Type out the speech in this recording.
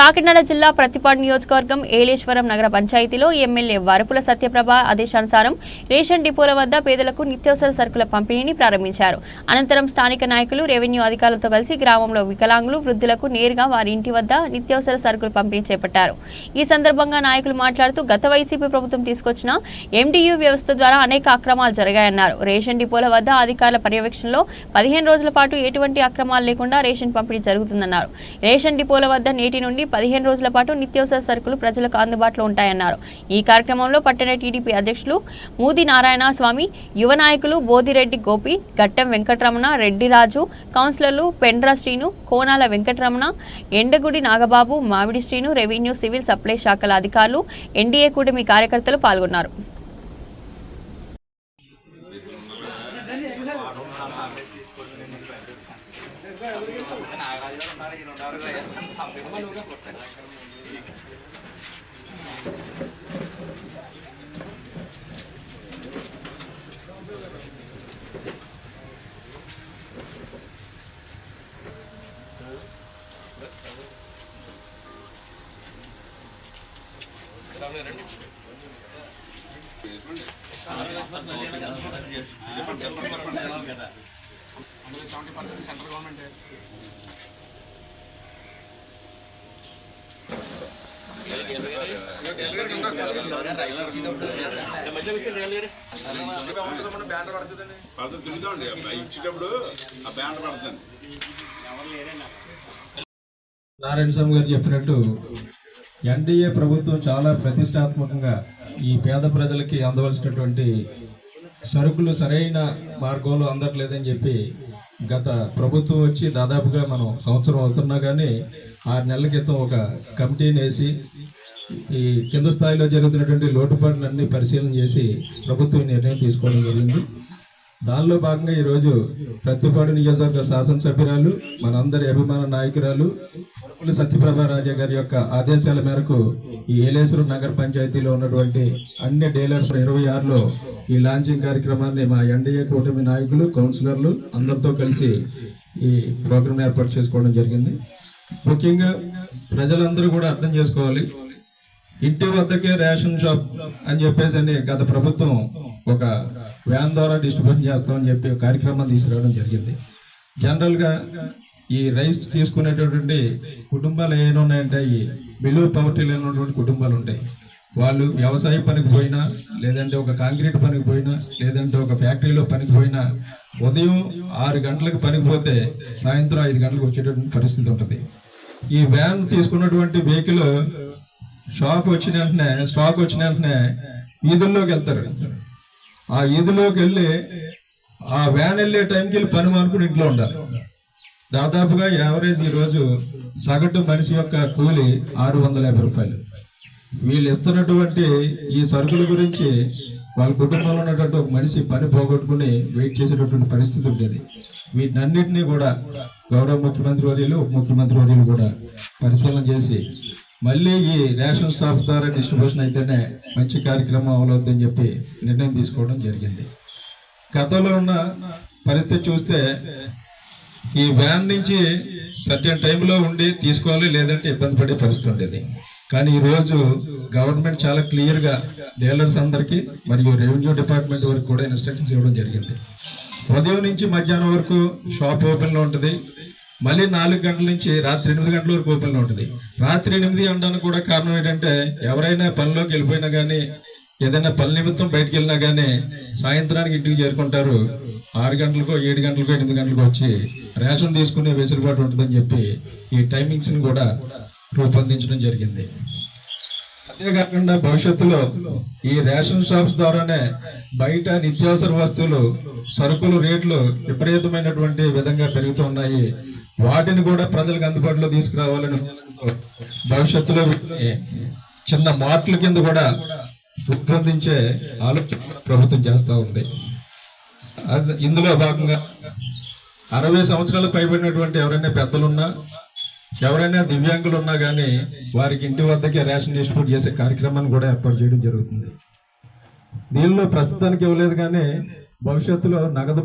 కాకినాడ జిల్లా ప్రతిపాడు నియోజకవర్గం ఏలేశ్వరం నగర పంచాయతీలో ఎమ్మెల్యే వరపుల సత్యప్రభ ఆదేశానుసారం రేషన్ డిపోల వద్ద పేదలకు నిత్యావసర సరుకుల పంపిణీని ప్రారంభించారు. అనంతరం స్థానిక నాయకులు రెవెన్యూ అధికారులతో కలిసి గ్రామంలో వికలాంగులు వృద్ధులకు నేరుగా వారి ఇంటి వద్ద నిత్యావసర సరుకులు పంపిణీ చేపట్టారు. ఈ సందర్భంగా నాయకులు మాట్లాడుతూ గత వైసీపీ ప్రభుత్వం తీసుకొచ్చిన ఎండియు వ్యవస్థ ద్వారా అనేక అక్రమాలు జరిగాయన్నారు. రేషన్ డిపోల వద్ద అధికారుల పర్యవేక్షణలో పదిహేను రోజుల పాటు ఎటువంటి అక్రమాలు లేకుండా రేషన్ పంపిణీ జరుగుతుందన్నారు. రేషన్ డిపోల వద్ద నేటి నుండి పదిహేను రోజుల పాటు నిత్యావసర సరుకులు ప్రజలకు అందుబాటులో ఉంటాయన్నారు. ఈ కార్యక్రమంలో పట్టణ టీడీపీ అధ్యక్షులు మూది నారాయణ స్వామి యువ నాయకులు బోదిరెడ్డి గోపి గట్టం వెంకటరమణ రెడ్డిరాజు కౌన్సిలర్లు పెండ్రా శ్రీను కోనాల వెంకటరమణ ఎండగుడి నాగబాబు మామిడి శ్రీను రెవెన్యూ సివిల్ సప్లై శాఖల అధికారులు ఎన్డీఏ కూటమి కార్యకర్తలు పాల్గొన్నారు. చెప్పండి చెప్పండి కదా అందులో సెవెంటీ పర్సెంట్ సెంట్రల్ గవర్నమెంట్ పద్ధతి తిరుగుతామండి ఇచ్చేటప్పుడు ఆ బ్యాండ్ పడుతుంది. నారాయణ స్వామి గారు చెప్పినట్టు ఎన్డీఏ ప్రభుత్వం చాలా ప్రతిష్టాత్మకంగా ఈ పేద ప్రజలకి అందవలసినటువంటి సరుకులు సరైన మార్గంలో అందట్లేదని చెప్పి గత ప్రభుత్వం వచ్చి దాదాపుగా మనం సంవత్సరం అవుతున్నా కానీ ఆరు నెలల క్రితం ఒక కమిటీని వేసి ఈ కింద స్థాయిలో జరుగుతున్నటువంటి లోటుపాట్లన్నీ పరిశీలన చేసి ప్రభుత్వం నిర్ణయం తీసుకోవడం జరిగింది. దానిలో భాగంగా ఈరోజు ప్రతిపాడు నియోజకవర్గ శాసనసభ్యురాలు మనందరి అభిమాన నాయకురాలు వరపుల సత్యప్రభ రాజా గారి యొక్క ఆదేశాల మేరకు ఈ ఏలేశ్వరం నగర పంచాయతీలో ఉన్నటువంటి అన్ని డీలర్స్ ఇరవై ఆరులో ఈ లాంచింగ్ కార్యక్రమాన్ని మా ఎన్డీఏ కూటమి నాయకులు కౌన్సిలర్లు అందరితో కలిసి ఈ ప్రోగ్రాం ఏర్పాటు చేసుకోవడం జరిగింది. ముఖ్యంగా ప్రజలందరూ కూడా అర్థం చేసుకోవాలి. ఇంటి వద్దకే రేషన్ షాప్ అని చెప్పేసి అని గత ప్రభుత్వం ఒక వ్యాన్ ద్వారా డిస్ట్రిబ్యూషన్ చేస్తామని చెప్పి కార్యక్రమం తీసుకురావడం జరిగింది. జనరల్గా ఈ రైస్ తీసుకునేటటువంటి కుటుంబాలు ఏమైనా ఉన్నాయంటే ఈ బిలో పవర్టీ లేనటువంటి కుటుంబాలు ఉంటాయి. వాళ్ళు వ్యవసాయ పనికి పోయినా లేదంటే ఒక కాంక్రీట్ పనికి పోయినా లేదంటే ఒక ఫ్యాక్టరీలో పనికి పోయినా ఉదయం ఆరు గంటలకు పనికి పోతే సాయంత్రం ఐదు గంటలకు వచ్చేటటువంటి పరిస్థితి ఉంటుంది. ఈ వ్యాన్ తీసుకున్నటువంటి వెహికల్ షాక్ వచ్చిన వెంటనే స్టాక్ వచ్చిన వెంటనే వీధుల్లోకి వెళ్తారు. ఆ వీధిలోకి వెళ్ళి ఆ వ్యాన్ వెళ్ళే టైంకి వెళ్ళి పని మానుకుని ఇంట్లో ఉండాలి. దాదాపుగా యావరేజ్ ఈరోజు సగటు మనిషి యొక్క కూలి ఆరు వందల యాభై రూపాయలు. వీళ్ళు ఇస్తున్నటువంటి ఈ సరుకుల గురించి వాళ్ళ కుటుంబంలో ఉన్నటువంటి ఒక మనిషి పని పోగొట్టుకుని వెయిట్ చేసేటటువంటి పరిస్థితి ఉండేది. వీటన్నిటినీ కూడా గౌరవ ముఖ్యమంత్రి వర్యులు ఉప ముఖ్యమంత్రి వర్యులు కూడా పరిశీలన చేసి మళ్ళీ ఈ రేషన్ స్టాఫ్ ద్వారా డిస్ట్రిబ్యూషన్ అయితేనే మంచి కార్యక్రమం అమలవుతుందని చెప్పి నిర్ణయం తీసుకోవడం జరిగింది. గతంలో ఉన్న పరిస్థితి చూస్తే ఈ వ్యాన్ నుంచి సర్టెన్ టైంలో ఉండి తీసుకోవాలి లేదంటే ఇబ్బంది పడే పరిస్థితి ఉండేది. కానీ ఈరోజు గవర్నమెంట్ చాలా క్లియర్గా డీలర్స్ అందరికీ మరియు రెవెన్యూ డిపార్ట్మెంట్ వరకు కూడా ఇన్స్ట్రక్షన్స్ ఇవ్వడం జరిగింది. ఉదయం నుంచి మధ్యాహ్నం వరకు షాప్ ఓపెన్లో ఉంటుంది. మళ్ళీ నాలుగు గంటల నుంచి రాత్రి ఎనిమిది గంటల వరకు ఓపెన్ ఉంటుంది. రాత్రి ఎనిమిది అనడానికి కూడా కారణం ఏంటంటే ఎవరైనా పనిలోకి వెళ్ళిపోయినా కానీ ఏదైనా పని నిమిత్తం బయటకు వెళ్ళినా కానీ సాయంత్రానికి ఇంటికి చేరుకుంటారు. ఆరు గంటలకో ఏడు గంటలకో ఎనిమిది గంటలకు వచ్చి రేషన్ తీసుకునే వెసులుబాటు ఉంటుందని చెప్పి ఈ టైమింగ్స్ని కూడా రూపొందించడం జరిగింది. అంతేకాకుండా భవిష్యత్తులో ఈ రేషన్ షాప్స్ ద్వారానే బయట నిత్యావసర వస్తువులు సరుకులు రేట్లు విపరీతమైనటువంటి విధంగా పెరుగుతున్నాయి వాటిని కూడా ప్రజలకు అందుబాటులో తీసుకురావాలని భవిష్యత్తులో వీటిని చిన్న మార్కుల కింద కూడా రూపొందించే ఆలోచన ప్రభుత్వం చేస్తూ ఉంది. ఇందులో భాగంగా అరవై సంవత్సరాలు పైబడినటువంటి ఎవరైనా పెద్దలున్నా ఎవరైనా దివ్యాంగులు ఉన్నా కానీ వారికి ఇంటి వద్దకే రేషన్ డిస్ట్రిబ్యూట్ చేసే కార్యక్రమాన్ని కూడా ఏర్పాటు చేయడం జరుగుతుంది. దీనిలో ప్రస్తుతానికి ఇవ్వలేదు కానీ భవిష్యత్తులో నగదు